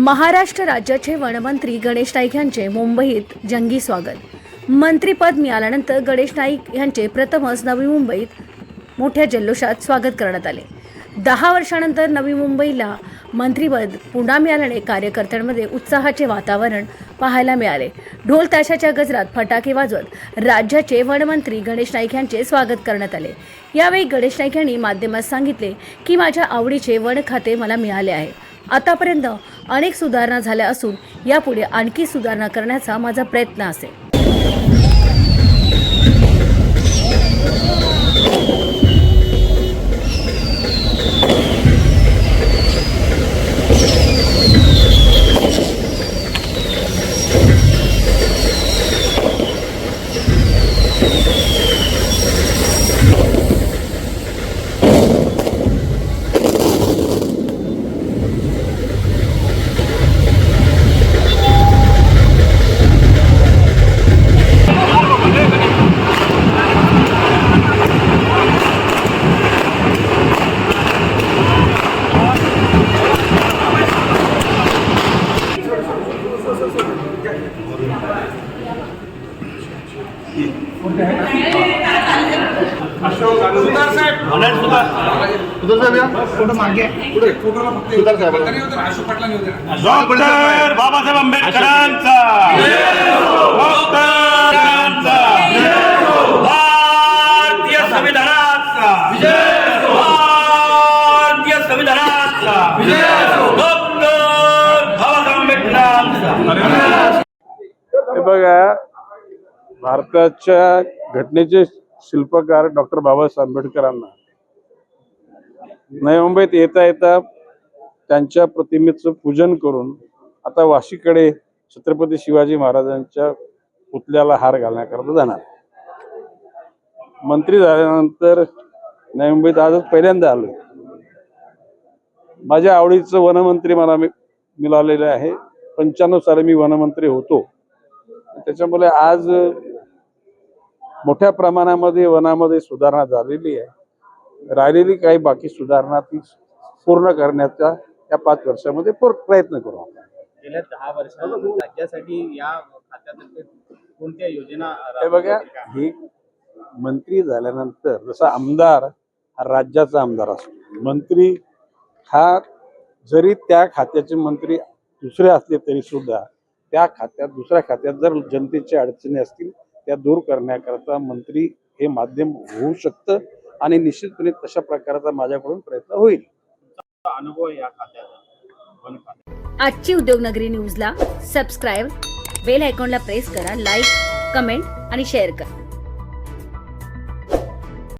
महाराष्ट्र राज्याचे वनमंत्री गणेश नाईक यांचे मुंबईत जंगी स्वागत. मंत्रीपद मिळाल्यानंतर गणेश नाईक यांचे प्रथमच नवी मुंबईत मोठ्या जल्लोषात स्वागत करण्यात आले. दहा वर्षानंतर नवी मुंबईला मंत्रीपद पुन्हा मिळाल्याने कार्यकर्त्यांमध्ये उत्साहाचे वातावरण पाहायला मिळाले. ढोल ताशाच्या गजरात फटाके वाजवत राज्याचे वनमंत्री गणेश नाईक यांचे स्वागत करण्यात आले. यावेळी गणेश नाईक यांनी माध्यमात सांगितले की माझ्या आवडीचे वन खाते मला मिळाले आहे. आतापर्यंत अनेक सुधारणा झाल्या असून यापुढे आणखी सुधारणा करण्याचा माझा प्रयत्न असेल. डॉक्टर बाबासाहेब आंबेडकरांचा. भारतीय संविधानाचा. भारतीय संविधानाचा. डॉक्टर बाबासाहेब आंबेडकरांचा. हे बघा भारताच्या घटनेचे शिल्पकार डॉक्टर बाबासाहेब आंबेडकरांना. नवी मुंबईत येता येता त्यांच्या प्रतिमेचं पूजन करून आता वाशीकडे छत्रपती शिवाजी महाराजांच्या पुतल्याला हार घालण्याकरता जाणार. मंत्री झाल्यानंतर नवी मुंबईत आजच पहिल्यांदा आलो माझ्या आवडीचं वनमंत्री मला मिळालेलं आहे. पंच्याण्णव साली मी वनमंत्री होतो. त्याच्यामुळे आज मोठ्या प्रमाणामध्ये वनामध्ये सुधारणा झालेली आहे. राहिलेली काही बाकी सुधारणा ती पूर्ण करण्याचा या पाच वर्षामध्ये पूर- प्रयत्न करू आपण. गेल्या दहा वर्षात राज्यासाठी या खात्यातर्फे कोणत्या योजना हे बघा ही मंत्री झाल्यानंतर जसा आमदार हा राज्याचा आमदार असतो. मंत्री हा जरी त्या खात्याचे मंत्री दुसरे असले तरी सुद्धा त्या खात्यात दुसऱ्या खात्यात जर जनतेच्या अडचणी असतील त्या दूर करण्याकरता मंत्री हे माध्यम होऊ शकतं आणि निश्चितपणे तशा प्रकारचा माझ्याकडून प्रयत्न होईल. अनुभव या खात्याचा. आजची उद्योगनगरी न्यूजला सबस्क्राईब बेल आयकॉनला प्रेस करा लाईक कमेंट आणि शेअर करा.